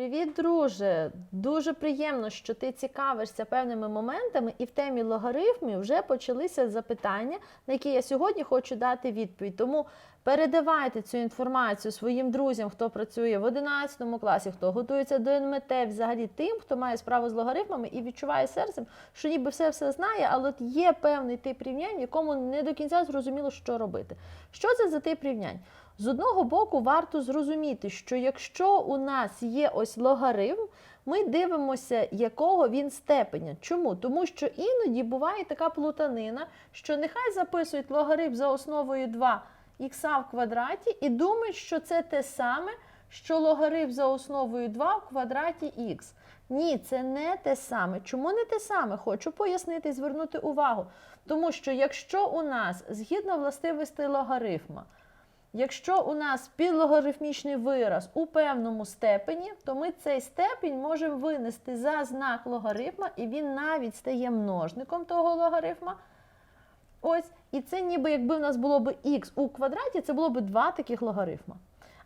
Привіт, друже! Дуже приємно, що ти цікавишся певними моментами, і в темі логарифмів вже почалися запитання, на які я сьогодні хочу дати відповідь. Тому передавайте цю інформацію своїм друзям, хто працює в 11 класі, хто готується до НМТ, взагалі тим, хто має справу з логарифмами і відчуває серцем, що ніби все все знає, але от є певний тип рівнянь, якому не до кінця зрозуміло, що робити. Що це за тип рівнянь? З одного боку, варто зрозуміти, що якщо у нас є ось логарифм, ми дивимося, якого він степеня. Чому? Тому що іноді буває така плутанина, що нехай записують логарифм за основою 2 х в квадраті і думають, що це те саме, що логарифм за основою 2 в квадраті х. Ні, це не те саме. Чому не те саме? Хочу пояснити і звернути увагу. Тому що якщо у нас згідно властивостей логарифма, Якщо у нас підлогарифмічний вираз у певному степені, то ми цей степень можемо винести за знак логарифма, і він навіть стає множником того логарифма. Ось, і це ніби якби в нас було б х у квадраті, це було б два таких логарифма.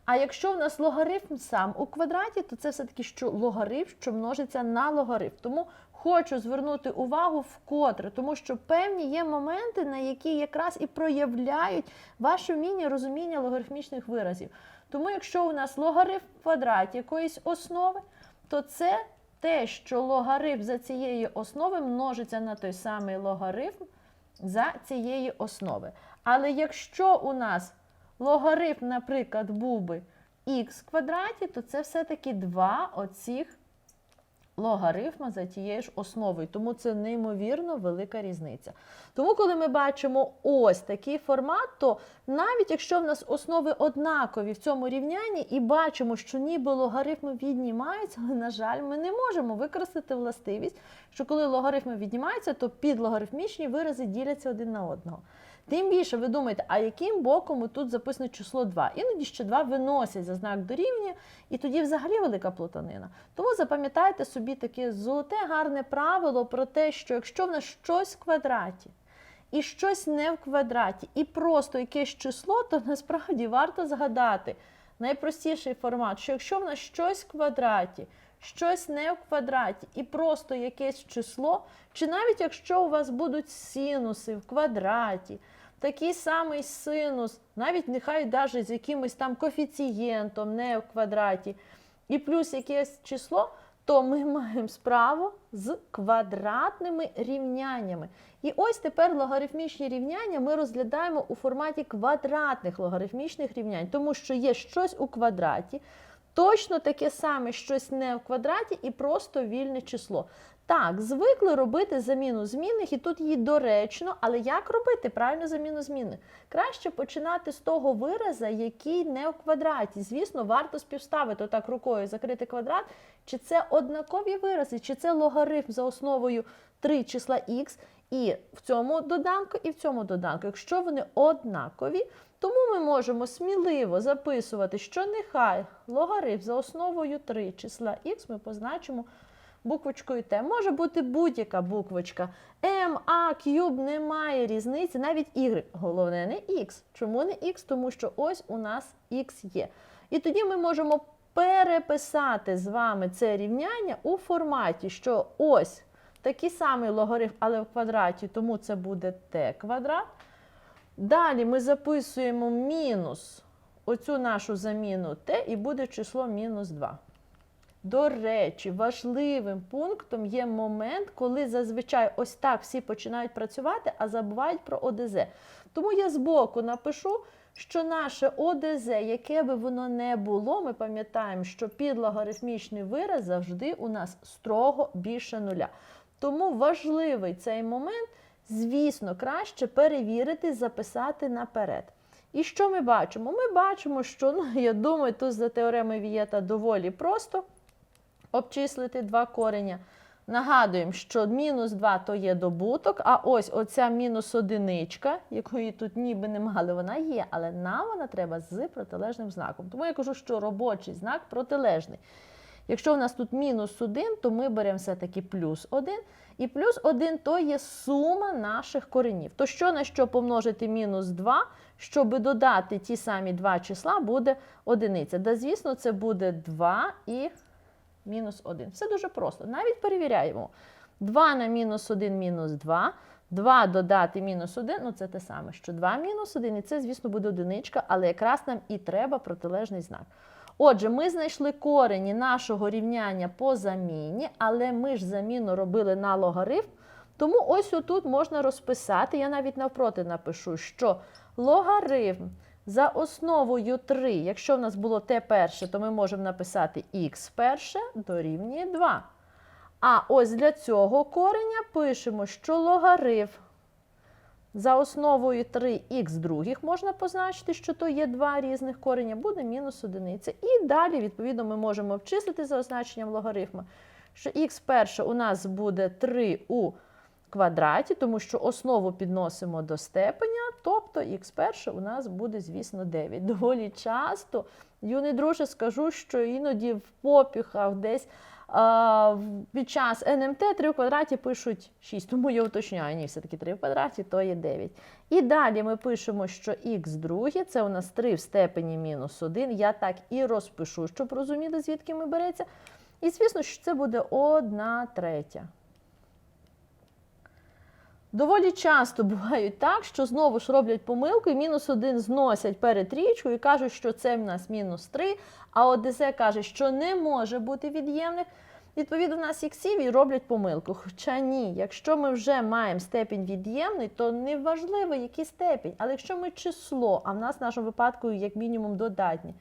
А якщо в нас логарифм сам у квадраті, то це все-таки що логарифм, що множиться на логарифм. Тому хочу звернути увагу вкотре, тому що певні є моменти, на які якраз і проявляють ваше вміння розуміння логарифмічних виразів. Тому, якщо у нас логарифм в квадраті якоїсь основи, то це те, що логарифм за цієї основи множиться на той самий логарифм за цієї основи. Але якщо у нас логарифм, наприклад, був би х квадраті, то це все-таки два оцих логарифма за тією ж основою. Тому це неймовірно велика різниця. Тому, коли ми бачимо ось такий формат, то навіть якщо в нас основи однакові в цьому рівнянні і бачимо, що ніби логарифми віднімаються, але, на жаль, ми не можемо використати властивість, що коли логарифми віднімаються, то підлогарифмічні вирази діляться один на одного. Тим більше ви думаєте, а яким боком тут записано число 2? Іноді ще 2 виносять за знак дорівнює, і тоді взагалі велика плутанина. Тому запам'ятайте собі таке золоте гарне правило про те, що якщо в нас щось в квадраті, і щось не в квадраті, і просто якесь число, то насправді варто згадати найпростіший формат, що якщо в нас щось в квадраті, щось не в квадраті, і просто якесь число, чи навіть якщо у вас будуть синуси в квадраті, такий самий синус, навіть нехай навіть з якимось там коефіцієнтом, не в квадраті, і плюс якесь число, то ми маємо справу з квадратними рівняннями. І ось тепер логарифмічні рівняння ми розглядаємо у форматі квадратних логарифмічних рівнянь, тому що є щось у квадраті, точно таке саме щось не в квадраті і просто вільне число. Так, звикли робити заміну змінних, і тут її доречно, але як робити правильну заміну змінних? Краще починати з того вираза, який не в квадраті. Звісно, варто співставити отак рукою закрити квадрат, чи це однакові вирази, чи це логарифм за основою 3 числа х, і в цьому доданку, і в цьому доданку. Якщо вони однакові, тому ми можемо сміливо записувати, що нехай логарифм за основою 3 числа х ми позначимо буквочкою Т. Може бути будь-яка буквочка. М, А, кюб, немає різниці, навіть Y. Головне не Х. Чому не Х? Тому що ось у нас Х є. І тоді ми можемо переписати з вами це рівняння у форматі, що ось такий самий логарифм, але в квадраті, тому це буде Т квадрат. Далі ми записуємо мінус оцю нашу заміну Т і буде число мінус 2. До речі, важливим пунктом є момент, коли зазвичай ось так всі починають працювати, а забувають про ОДЗ. Тому я збоку напишу, що наше ОДЗ, яке би воно не було, ми пам'ятаємо, що підлогарифмічний вираз завжди у нас строго більше нуля. Тому важливий цей момент, звісно, краще перевірити, записати наперед. І що ми бачимо? Ми бачимо, що, ну, я думаю, тут за теоремою Вієта доволі просто обчислити два кореня. Нагадуємо, що мінус 2 то є добуток, а ось оця мінус одиничка, якої тут ніби не мали, вона є, але нам вона треба з протилежним знаком. Тому я кажу, що робочий знак протилежний. Якщо у нас тут мінус 1, то ми беремо все-таки плюс 1. І плюс 1 то є сума наших коренів. То що на що помножити мінус 2, щоб додати ті самі два числа, буде одиниця. Да, звісно, це буде 2 і мінус 1. Все дуже просто. Навіть перевіряємо. 2 на мінус 1 мінус 2. 2 додати мінус 1, ну це те саме, що 2 мінус 1, і це, звісно, буде одиничка, але якраз нам і треба протилежний знак. Отже, ми знайшли корені нашого рівняння по заміні, але ми ж заміну робили на логарифм. Тому ось отут можна розписати, я навіть навпроти напишу, що логарифм за основою 3, якщо в нас було t перше, то ми можемо написати х перше дорівнює 2. А ось для цього кореня пишемо, що логарифм за основою 3х других можна позначити, що то є два різних кореня, буде мінус одиниця. І далі, відповідно, ми можемо обчислити за означенням логарифма, що х перше у нас буде 3 у квадраті, тому що основу підносимо до степеня, тобто х перше у нас буде, звісно, 9. Доволі часто, юний друже, скажу, що іноді в попіхах десь під час НМТ 3 в квадраті пишуть 6, тому я уточняю, ні, все-таки 3 в квадраті, то є 9. І далі ми пишемо, що х друге, це у нас 3 в степені мінус 1. Я так і розпишу, щоб розуміли, звідки ми береться. І, звісно, що це буде 1 третя. Доволі часто бувають так, що знову ж роблять помилку і мінус один зносять перед трічкою і кажуть, що це в нас мінус 3, а ОДЗ каже, що не може бути від'ємних. Відповідно, в нас іксів і роблять помилку. Хоча ні, якщо ми вже маємо степінь від'ємний, то не важливо, який степінь. Але якщо ми число, а в нас в нашому випадку як мінімум додатнє,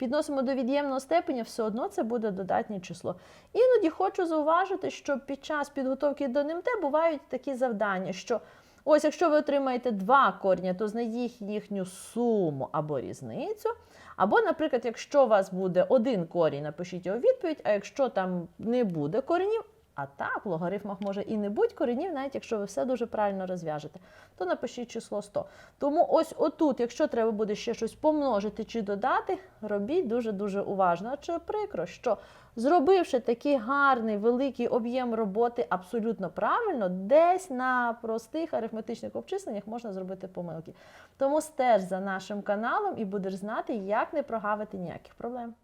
підносимо до від'ємного степеня, все одно це буде додатнє число. Іноді хочу зауважити, що під час підготовки до НМТ бувають такі завдання, що ось якщо ви отримаєте два коріння, то знайдіть їхню суму або різницю. Або, наприклад, якщо у вас буде один корінь, напишіть його відповідь, а якщо там не буде коренів, а так, в логарифмах може і не бути коренів, навіть якщо ви все дуже правильно розв'яжете, то напишіть число 100. Тому ось отут, якщо треба буде ще щось помножити чи додати, робіть дуже-дуже уважно. Чи прикро, що зробивши такий гарний великий об'єм роботи абсолютно правильно, десь на простих арифметичних обчисленнях можна зробити помилки. Тому стеж за нашим каналом і будеш знати, як не прогавити ніяких проблем.